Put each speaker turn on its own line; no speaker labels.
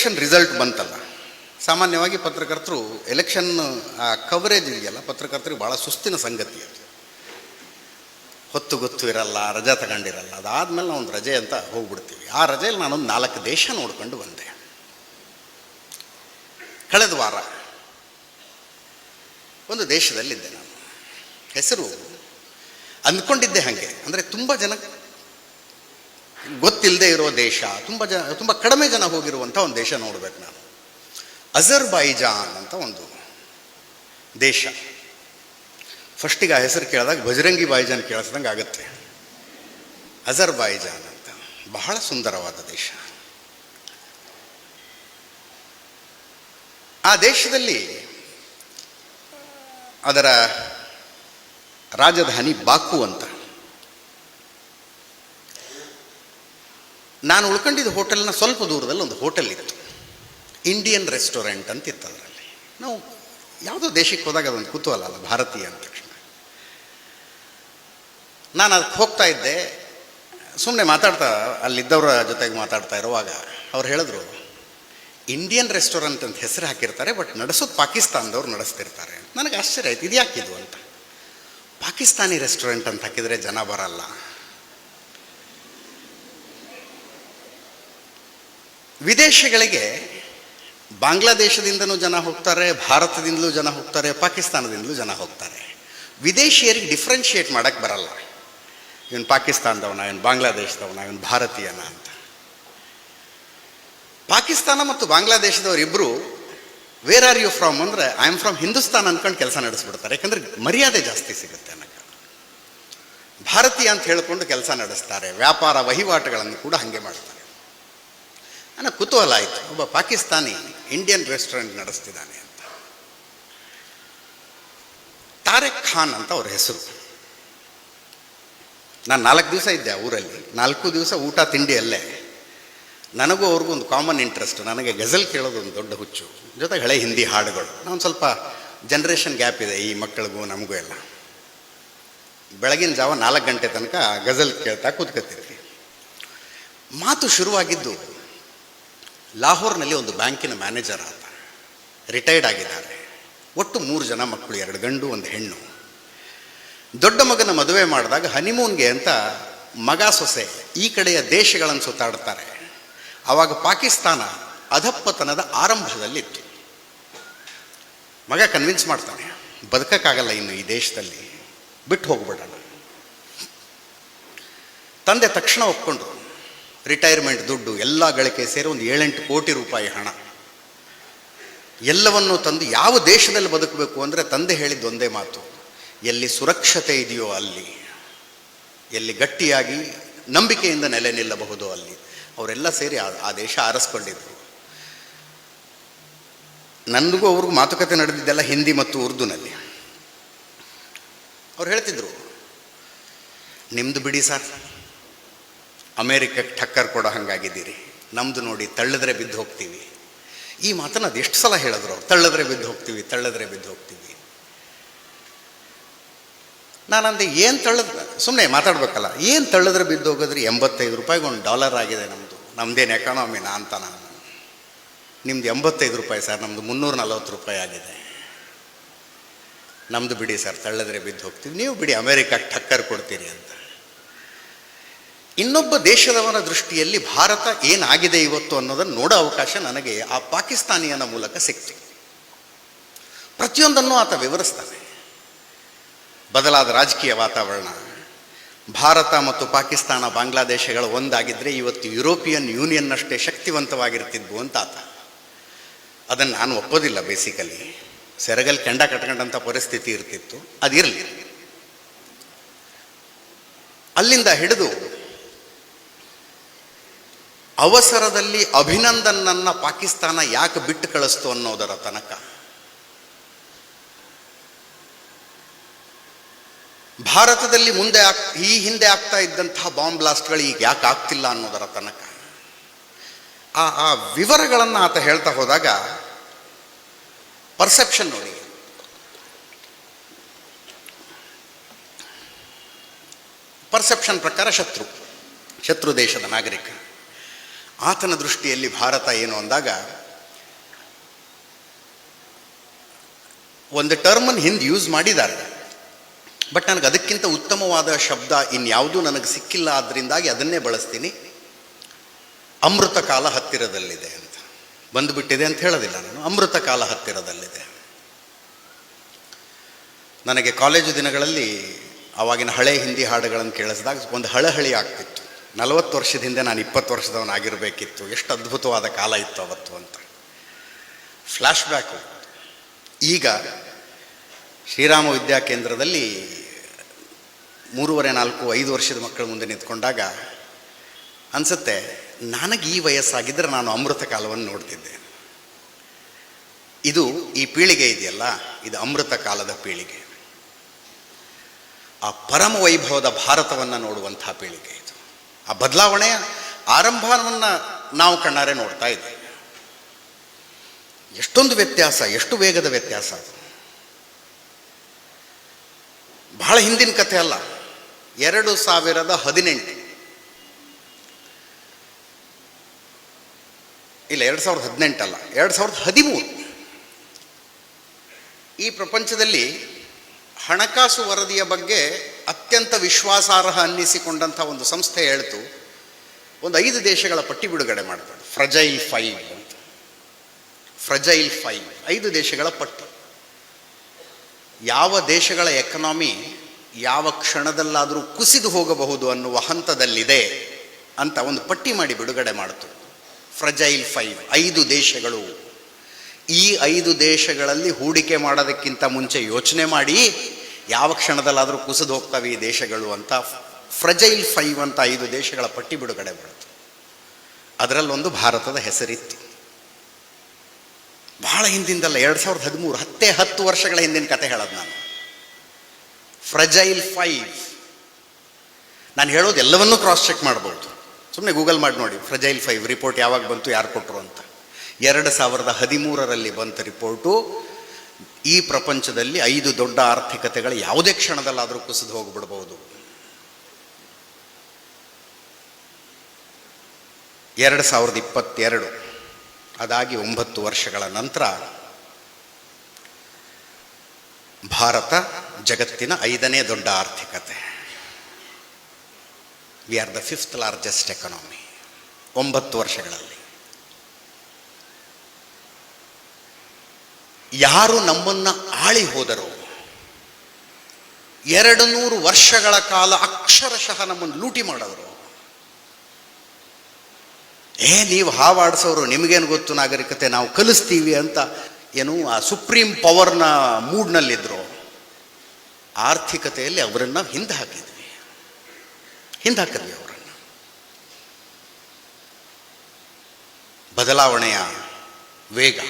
Election result ಬಂತಲ್ಲ. ಸಾಮಾನ್ಯವಾಗಿ ಪತ್ರಕರ್ತರು ಎಲೆಕ್ಷನ್ ಆ ಕವರೇಜ್ ಇದೆಯಲ್ಲ, ಪತ್ರಕರ್ತರಿಗೆ ಭಾಳ ಸುಸ್ತಿನ ಸಂಗತಿ ಅದು. ಹೊತ್ತು ಗೊತ್ತು ಇರಲ್ಲ, ರಜಾ ತಗೊಂಡಿರಲ್ಲ, ಅದಾದಮೇಲೆ ಒಂದು ರಜೆ ಅಂತ ಹೋಗ್ಬಿಡ್ತೀವಿ. ಆ ರಜೆಯಲ್ಲಿ ನಾನೊಂದು ನಾಲ್ಕು ದೇಶ ನೋಡ್ಕೊಂಡು ಬಂದೆ. ಕಳೆದ ವಾರ ಒಂದು ದೇಶದಲ್ಲಿದ್ದೆ ನಾನು. ಹೆಸರು ಅಂದ್ಕೊಂಡಿದ್ದೆ ಹಾಗೆ. ಅಂದರೆ ತುಂಬ ಜನ ಗೊತ್ತಿಲ್ಲದೆ ಇರೋ ದೇಶ, ತುಂಬ ಜನ, ತುಂಬ ಕಡಿಮೆ ಜನ ಹೋಗಿರುವಂಥ ಒಂದು ದೇಶ ನೋಡ್ಬೇಕು ನಾನು. ಅಜರ್ಬೈಜಾನ್ ಅಂತ ಒಂದು ದೇಶ. ಫಸ್ಟಿಗೆ ಆ ಹೆಸರು ಕೇಳಿದಾಗ ಬಜರಂಗಿ ಬಾಯಿಜಾನ್ ಕೇಳಿಸ್ದಂಗೆ ಆಗುತ್ತೆ. ಅಜರ್ಬೈಜಾನ್ ಅಂತ. ಬಹಳ ಸುಂದರವಾದ ದೇಶ. ಆ ದೇಶದಲ್ಲಿ ಅದರ ರಾಜಧಾನಿ ಬಾಕು ಅಂತ. ನಾನು ಉಳ್ಕೊಂಡಿದ್ದ ಹೋಟೆಲ್ನ ಸ್ವಲ್ಪ ದೂರದಲ್ಲಿ ಒಂದು ಹೋಟೆಲ್ ಇತ್ತು ಇಂಡಿಯನ್ ರೆಸ್ಟೋರೆಂಟ್ ಅಂತ ಇತ್ತು ಅದರಲ್ಲಿ ನಾವು ಯಾವುದೋ ದೇಶಕ್ಕೆ ಹೋದಾಗ ಅದೊಂದು ಕುತೂಹಲ ಅಲ್ಲ, ಭಾರತೀಯ ಅಂದ ತಕ್ಷಣ. ನಾನು ಅದಕ್ಕೆ ಹೋಗ್ತಾ ಇದ್ದೆ. ಸುಮ್ಮನೆ ಮಾತಾಡ್ತಾ, ಅಲ್ಲಿದ್ದವರ ಜೊತೆಗೆ ಮಾತಾಡ್ತಾ ಇರುವಾಗ ಅವ್ರು ಹೇಳಿದ್ರು ಇಂಡಿಯನ್ ರೆಸ್ಟೋರೆಂಟ್ ಅಂತ ಹೆಸರು ಹಾಕಿರ್ತಾರೆ ಬಟ್ ನಡೆಸೋದು ಪಾಕಿಸ್ತಾನದವ್ರು ನಡೆಸ್ತಿರ್ತಾರೆ. ನನಗೆ ಆಶ್ಚರ್ಯ ಆಯ್ತು ಇದು? ಯಾಕಿದು ಅಂತ. ಪಾಕಿಸ್ತಾನಿ ರೆಸ್ಟೋರೆಂಟ್ ಅಂತ ಹಾಕಿದರೆ ಜನ ಬರಲ್ಲ. ವಿದೇಶಗಳಿಗೆ ಬಾಂಗ್ಲಾದೇಶದಿಂದಲೂ ಜನ ಹೋಗ್ತಾರೆ, ಭಾರತದಿಂದಲೂ ಜನ ಹೋಗ್ತಾರೆ, ಪಾಕಿಸ್ತಾನದಿಂದಲೂ ಜನ ಹೋಗ್ತಾರೆ. ವಿದೇಶಿಯರಿಗೆ ಡಿಫ್ರೆನ್ಷಿಯೇಟ್ ಮಾಡೋಕ್ಕೆ ಬರಲ್ಲ. ಇವನು ಪಾಕಿಸ್ತಾನದವನ, ಇವನು ಬಾಂಗ್ಲಾದೇಶದವನ, ಇವನು ಭಾರತೀಯನ ಅಂತ. ಪಾಕಿಸ್ತಾನ ಮತ್ತು ಬಾಂಗ್ಲಾದೇಶದವರಿಬ್ಬರು ವೇರ್ ಆರ್ ಯು ಫ್ರಮ್ ಅಂದರೆ ಐ ಆಮ್ ಫ್ರಮ್ ಹಿಂದೂಸ್ತಾನ್ ಅಂದ್ಕೊಂಡು ಕೆಲಸ ನಡೆಸ್ಬಿಡ್ತಾರೆ. ಯಾಕಂದರೆ ಮರ್ಯಾದೆ ಜಾಸ್ತಿ ಸಿಗುತ್ತೆ ನನಗೆ ಭಾರತೀಯ ಅಂತ ಹೇಳಿಕೊಂಡು ಕೆಲಸ ನಡೆಸ್ತಾರೆ. ವ್ಯಾಪಾರ ವಹಿವಾಟುಗಳನ್ನು ಕೂಡ ಹಾಗೆ ಮಾಡ್ತಾರೆ. ನನಗೆ ಕುತೂಹಲ ಆಯಿತು. ಒಬ್ಬ ಪಾಕಿಸ್ತಾನಿ ಇಂಡಿಯನ್ ರೆಸ್ಟೋರೆಂಟ್ ನಡೆಸ್ತಿದ್ದಾನೆ ಅಂತ. ತಾರೆಕ್ ಖಾನ್ ಅಂತ ಅವ್ರ ಹೆಸರು. ನಾನು ನಾಲ್ಕು ದಿವಸ ಇದ್ದೆ ಊರಲ್ಲಿ. ನಾಲ್ಕು ದಿವಸ ಊಟ ತಿಂಡಿ ಅಲ್ಲೇ ನನಗೂ ಅವ್ರಿಗೂ ಒಂದು ಕಾಮನ್ ಇಂಟ್ರೆಸ್ಟ್ ನನಗೆ ಗಜಲ್ ಕೇಳೋದು ಒಂದು ದೊಡ್ಡ ಹುಚ್ಚು. ಜೊತೆಗೆ ಹಳೆ ಹಿಂದಿ ಹಾಡುಗಳು. ನಾನು ಸ್ವಲ್ಪ ಜನ್ರೇಷನ್ ಗ್ಯಾಪ್ ಇದೆ ಈ ಮಕ್ಕಳಿಗೂ, ನಮಗೂ ಎಲ್ಲ. ಬೆಳಗಿನ ಜಾವ ನಾಲ್ಕು ಗಂಟೆ ತನಕ ಗಜಲ್ ಕೇಳ್ತಾ ಕೂತ್ಕೊತಿದ್ವಿ ಮಾತು ಶುರುವಾಗಿದ್ದು ಲಾಹೋರ್ನಲ್ಲಿ ಒಂದು ಬ್ಯಾಂಕಿನ ಮ್ಯಾನೇಜರ್ ಆತ. ರಿಟೈರ್ಡ್ ಆಗಿದ್ದಾರೆ. ಒಟ್ಟು ಮೂರು ಜನ ಮಕ್ಕಳು, ಎರಡು ಗಂಡು, ಒಂದು ಹೆಣ್ಣು. ದೊಡ್ಡ ಮಗನ ಮದುವೆ ಮಾಡಿದಾಗ ಹನಿಮೂನ್ಗೆ ಅಂತ ಮಗ ಸೊಸೆ ಈ ಕಡೆಯ ದೇಶಗಳನ್ನು ಸುತ್ತಾಡ್ತಾರೆ. ಆವಾಗ ಪಾಕಿಸ್ತಾನ ಅಧಪ್ಪತನದ ಆರಂಭದಲ್ಲಿತ್ತು. ಮಗ ಕನ್ವಿನ್ಸ್ ಮಾಡ್ತಾನೆ, ಬದುಕಕ್ಕಾಗಲ್ಲ ಇನ್ನು ಈ ದೇಶದಲ್ಲಿ, ಬಿಟ್ಟು ಹೋಗ್ಬಿಡೋಣ. ತಂದೆ ತಕ್ಷಣ ಒಪ್ಕೊಂಡ್ರು. ರಿಟೈರ್ಮೆಂಟ್ ದುಡ್ಡು ಎಲ್ಲ ಗಳಿಕೆ ಸೇರಿ ಒಂದು ಏಳೆಂಟು ಕೋಟಿ ರೂಪಾಯಿ ಹಣ. ಎಲ್ಲವನ್ನು ತಂದು ಯಾವ ದೇಶದಲ್ಲಿ ಬದುಕಬೇಕು ಅಂದರೆ ತಂದೆ ಹೇಳಿದ್ದು ಒಂದೇ ಮಾತು. ಎಲ್ಲಿ ಸುರಕ್ಷತೆ ಇದೆಯೋ ಅಲ್ಲಿ, ಎಲ್ಲಿ ಗಟ್ಟಿಯಾಗಿ ನಂಬಿಕೆಯಿಂದ ನೆಲೆ ನಿಲ್ಲಬಹುದು ಅಲ್ಲಿ, ಅವರೆಲ್ಲ ಸೇರಿ ಆ ದೇಶ ಆರಿಸ್ಕೊಂಡಿದ್ರು. ನನಗೂ ಅವ್ರಿಗೂ ಮಾತುಕತೆ ನಡೆದಿದ್ದೆಲ್ಲ ಹಿಂದಿ ಮತ್ತು ಉರ್ದುನಲ್ಲಿ. ಅವ್ರು ಹೇಳ್ತಿದ್ರು ನಿಮ್ಮದು ಬಿಡಿ ಸರ್. ಅಮೇರಿಕಕ್ಕೆ ಠಕ್ಕರ್ ಕೊಡೋ ಹಂಗಾಗಿದ್ದೀರಿ. ನಮ್ಮದು ನೋಡಿ ತಳ್ಳಿದ್ರೆ ಬಿದ್ದು ಹೋಗ್ತೀವಿ. ಈ ಮಾತನ್ನು ಅದು ಎಷ್ಟು ಸಲ ಹೇಳಿದ್ರು ತಳ್ಳಿದ್ರೆ ಬಿದ್ದು ಹೋಗ್ತೀವಿ, ತಳ್ಳಿದ್ರೆ ಬಿದ್ದು ಹೋಗ್ತೀವಿ. ನಾನಂದೆ ಏನು ತಳ್ಳದ್ ಸುಮ್ಮನೆ ಮಾತಾಡ್ಬೇಕಲ್ಲ. ಏನು ತಳ್ಳಿದ್ರೆ ಬಿದ್ದು ಹೋಗೋದ್ರಿ? ಎಂಬತ್ತೈದು ರೂಪಾಯಿಗೆ ಒಂದು ಡಾಲರ್ ಆಗಿದೆ ನಮ್ಮದು ನಮ್ಮದೇನು ಎಕಾನಮಿನ ಅಂತ ನಾನು. ನಿಮ್ದು ಎಂಬತ್ತೈದು ರೂಪಾಯಿ ಸರ್ ನಮ್ಮದು ಮುನ್ನೂರ ನಲವತ್ತು ರೂಪಾಯಿ ಆಗಿದೆ. ನಮ್ಮದು ಬಿಡಿ ಸರ್, ತಳ್ಳಿದ್ರೆ ಬಿದ್ದು ಹೋಗ್ತೀವಿ. ನೀವು ಬಿಡಿ ಅಮೇರಿಕಾಗೆ ಠಕ್ಕರ್ ಕೊಡ್ತೀರಿ ಅಂತ. ಇನ್ನೊಬ್ಬ ದೇಶದವರ ದೃಷ್ಟಿಯಲ್ಲಿ ಭಾರತ ಏನಾಗಿದೆ ಇವತ್ತು ಅನ್ನೋದನ್ನು ನೋಡೋ ಅವಕಾಶ ನನಗೆ ಆ ಪಾಕಿಸ್ತಾನಿಯನ ಮೂಲಕ ಸಿಕ್ತು. ಪ್ರತಿಯೊಂದನ್ನು ಆತ ವಿವರಿಸ್ತಾನೆ. ಬದಲಾದ ರಾಜಕೀಯ ವಾತಾವರಣ, ಭಾರತ ಮತ್ತು ಪಾಕಿಸ್ತಾನ ಬಾಂಗ್ಲಾದೇಶಗಳು ಒಂದಾಗಿದ್ದರೆ ಇವತ್ತು ಯುರೋಪಿಯನ್ ಯೂನಿಯನ್ನಷ್ಟೇ ಶಕ್ತಿವಂತವಾಗಿರ್ತಿದ್ವು ಅಂತ ಆತ. ಅದನ್ನು ನಾನು ಒಪ್ಪೋದಿಲ್ಲ ಬೇಸಿಕಲಿ. ಸೆರಗಲ್ಲಿ ಕೆಂಡ ಕಟ್ಕೊಂಡಂಥ ಪರಿಸ್ಥಿತಿ ಇರ್ತಿತ್ತು, ಅದಿರಲಿ. ಅಲ್ಲಿಂದ ಹಿಡಿದು ಅವಸರದಲ್ಲಿ ಅಭಿನಂದನನ್ನ ಪಾಕಿಸ್ತಾನ ಯಾಕೆ ಬಿಟ್ಟು ಕಳಿಸ್ತು ಅನ್ನೋದರ ತನಕ. ಭಾರತದಲ್ಲಿ ಮುಂದೆ ಆಗ್, ಈ ಹಿಂದೆ ಆಗ್ತಾ ಇದ್ದಂತಹ ಬಾಂಬ್ ಬ್ಲಾಸ್ಟ್ಗಳು ಈಗ ಯಾಕೆ ಆಗ್ತಿಲ್ಲ ಅನ್ನೋದರ ತನಕ. ಆ ಆ ವಿವರಗಳನ್ನು ಆತ ಹೇಳ್ತಾ ಹೋದಾಗ ಪರ್ಸೆಪ್ಷನ್ ನೋಡಿ. ಪರ್ಸೆಪ್ಷನ್ ಪ್ರಕಾರ ಶತ್ರು. ಶತ್ರು ದೇಶದ ನಾಗರಿಕ. ಆತನ ದೃಷ್ಟಿಯಲ್ಲಿ ಭಾರತ ಏನು ಅಂದಾಗ, ಒಂದು ಟರ್ಮನ್ ಹಿಂದೆ ಯೂಸ್ ಮಾಡಿದ್ದಾರೆ. ಬಟ್ ನನಗೆ ಅದಕ್ಕಿಂತ ಉತ್ತಮವಾದ ಶಬ್ದ ಇನ್ಯಾವುದೂ ನನಗೆ ಸಿಕ್ಕಿಲ್ಲ ಆದ್ದರಿಂದಾಗಿ ಅದನ್ನೇ ಬಳಸ್ತೀನಿ. ಅಮೃತ ಕಾಲ ಹತ್ತಿರದಲ್ಲಿದೆ ಅಂತ. ಬಂದುಬಿಟ್ಟಿದೆ ಅಂತ ಹೇಳೋದಿಲ್ಲ ನಾನು. ಅಮೃತ ಕಾಲ ಹತ್ತಿರದಲ್ಲಿದೆ. ನನಗೆ ಕಾಲೇಜು ದಿನಗಳಲ್ಲಿ ಆವಾಗಿನ ಹಳೆ ಹಿಂದಿ ಹಾಡುಗಳನ್ನು ಕೇಳಿಸಿದಾಗ ಒಂದು ಹಳಹಳಿ ಆಗ್ತಿತ್ತು. ನಲವತ್ತು ವರ್ಷದ ಹಿಂದೆ ನಾನು ಇಪ್ಪತ್ತು ವರ್ಷದವನಾಗಿರಬೇಕಿತ್ತು. ಎಷ್ಟು ಅದ್ಭುತವಾದ ಕಾಲ ಇತ್ತು ಅವತ್ತು ಅಂತ. ಫ್ಲ್ಯಾಶ್ ಬ್ಯಾಕು ಈಗ ಶ್ರೀರಾಮ ವಿದ್ಯಾಕೇಂದ್ರದಲ್ಲಿ ಮೂರುವರೆ, ನಾಲ್ಕು, ಐದು ವರ್ಷದ ಮಕ್ಕಳ ಮುಂದೆ ನಿಂತ್ಕೊಂಡಾಗ ಅನಿಸುತ್ತೆ, ನನಗೆ ಈ ವಯಸ್ಸಾಗಿದ್ದರೆ ನಾನು ಅಮೃತ ಕಾಲವನ್ನು ನೋಡ್ತಿದ್ದೆ. ಇದು ಈ ಪೀಳಿಗೆ ಇದೆಯಲ್ಲ? ಇದು ಅಮೃತ ಕಾಲದ ಪೀಳಿಗೆ. ಆ ಪರಮ ವೈಭವದ ಭಾರತವನ್ನು ನೋಡುವಂಥ ಪೀಳಿಗೆ ಇದು. ಆ ಬದಲಾವಣೆಯ ಆರಂಭವನ್ನು ನಾವು ಕಣ್ಣಾರೆ ನೋಡ್ತಾ ಇದ್ದೇವೆ ಎಷ್ಟೊಂದು ವ್ಯತ್ಯಾಸ, ಎಷ್ಟು ವೇಗದ ವ್ಯತ್ಯಾಸ ಅದು. ಬಹಳ ಹಿಂದಿನ ಕಥೆ ಅಲ್ಲ. ಎರಡು ಸಾವಿರದ ಹದಿನೆಂಟು. ಇಲ್ಲ, ಎರಡು ಸಾವಿರದ ಹದಿನೆಂಟಲ್ಲ ಎರಡು ಸಾವಿರದ ಹದಿಮೂರು. ಈ ಪ್ರಪಂಚದಲ್ಲಿ ಹಣಕಾಸು ವರದಿಯ ಬಗ್ಗೆ ಅತ್ಯಂತ ವಿಶ್ವಾಸಾರ್ಹ ಅನ್ನಿಸಿಕೊಂಡಂಥ ಒಂದು ಸಂಸ್ಥೆ ಹೇಳ್ತು, ಒಂದು ಐದು ದೇಶಗಳ ಪಟ್ಟಿ ಬಿಡುಗಡೆ ಮಾಡ್ತಾಳೆ ಫ್ರಜೈಲ್ ಫೈವ್ ಅಂತ. ಫ್ರಜೈಲ್ ಫೈವ್, ಐದು ದೇಶಗಳ ಪಟ್ಟಿ. ಯಾವ ದೇಶಗಳ ಎಕನಾಮಿ ಯಾವ ಕ್ಷಣದಲ್ಲಾದರೂ ಕುಸಿದು ಹೋಗಬಹುದು ಅನ್ನುವ ಹಂತದಲ್ಲಿದೆ ಅಂತ ಒಂದು ಪಟ್ಟಿ ಮಾಡಿ ಬಿಡುಗಡೆ ಮಾಡಿತು. ಫ್ರಜೈಲ್ ಫೈವ್, ಐದು ದೇಶಗಳು. ಈ ಐದು ದೇಶಗಳಲ್ಲಿ ಹೂಡಿಕೆ ಮಾಡೋದಕ್ಕಿಂತ ಮುಂಚೆ ಯೋಚನೆ ಮಾಡಿ ಯಾವ ಕ್ಷಣದಲ್ಲಾದರೂ ಕುಸಿದು ಹೋಗ್ತವೆ ಈ ದೇಶಗಳು ಅಂತ. ಫ್ರಜೈಲ್ ಫೈವ್ ಅಂತ ಐದು ದೇಶಗಳ ಪಟ್ಟಿ ಬಿಡುಗಡೆ ಮಾಡಿತು ಅದರಲ್ಲೊಂದು ಭಾರತದ ಹೆಸರಿತ್ತು. ಬಹಳ ಹಿಂದಿಂದಲ್ಲ, ಎರಡು ಸಾವಿರದ ಹದಿಮೂರು, ಹತ್ತೇ ಹತ್ತು ವರ್ಷಗಳ ಹಿಂದಿನ ಕತೆ ಹೇಳೋದು ನಾನು. Fragile five. ನಾನು ಹೇಳೋದು ಎಲ್ಲವನ್ನೂ ಕ್ರಾಸ್ ಚೆಕ್ ಮಾಡ್ಬೋದು. ಸುಮ್ಮನೆ ಗೂಗಲ್ ಮಾಡಿ ನೋಡಿ, ಫ್ರಜೈಲ್ ಫೈವ್ ರಿಪೋರ್ಟ್ ಯಾವಾಗ ಬಂತು, ಯಾರು ಕೊಟ್ಟರು ಅಂತ. ಎರಡು ಸಾವಿರದ ಹದಿಮೂರರಲ್ಲಿ ಬಂತ ರಿಪೋರ್ಟು ಈ ಪ್ರಪಂಚದಲ್ಲಿ ಐದು ದೊಡ್ಡ ಆರ್ಥಿಕತೆಗಳು ಯಾವುದೇ ಕ್ಷಣದಲ್ಲಾದರೂ ಕುಸಿದು ಹೋಗಿಬಿಡ್ಬೋದು. ಎರಡು ಸಾವಿರದ ಇಪ್ಪತ್ತೆರಡು, ಅದಾಗಿ ಒಂಬತ್ತು ವರ್ಷಗಳ ನಂತರ ಭಾರತ ಜಗತ್ತಿನ ಐದನೇ ದೊಡ್ಡ ಆರ್ಥಿಕತೆ. We are the fifth largest economy ಒಂಬತ್ತು ವರ್ಷಗಳಲ್ಲಿ. ಯಾರು ನಮ್ಮನ್ನು ಆಳಿ ಹೋದರು, ಎರಡು ನೂರು ವರ್ಷಗಳ ಕಾಲ ಅಕ್ಷರಶಃ ನಮ್ಮನ್ನು ಲೂಟಿ ಮಾಡೋರು ಏ, ನೀವು ಹಾವಾಡಿಸೋರು, ನಿಮಗೇನು ಗೊತ್ತು ನಾಗರಿಕತೆ, ನಾವು ಕಲಿಸ್ತೀವಿ ಅಂತ ಏನು ಆ ಸುಪ್ರೀಂ ಪವರ್ನ ಮೂಡ್ನಲ್ಲಿದ್ದರು ಆರ್ಥಿಕತೆಯಲ್ಲಿ ಅವರನ್ನು ಹಿಂದೆ ಹಾಕಿದ್ವಿ. ಹಿಂದೆ ಹಾಕಿದ್ವಿ ಅವರನ್ನು. ಬದಲಾವಣೆಯ ವೇಗ.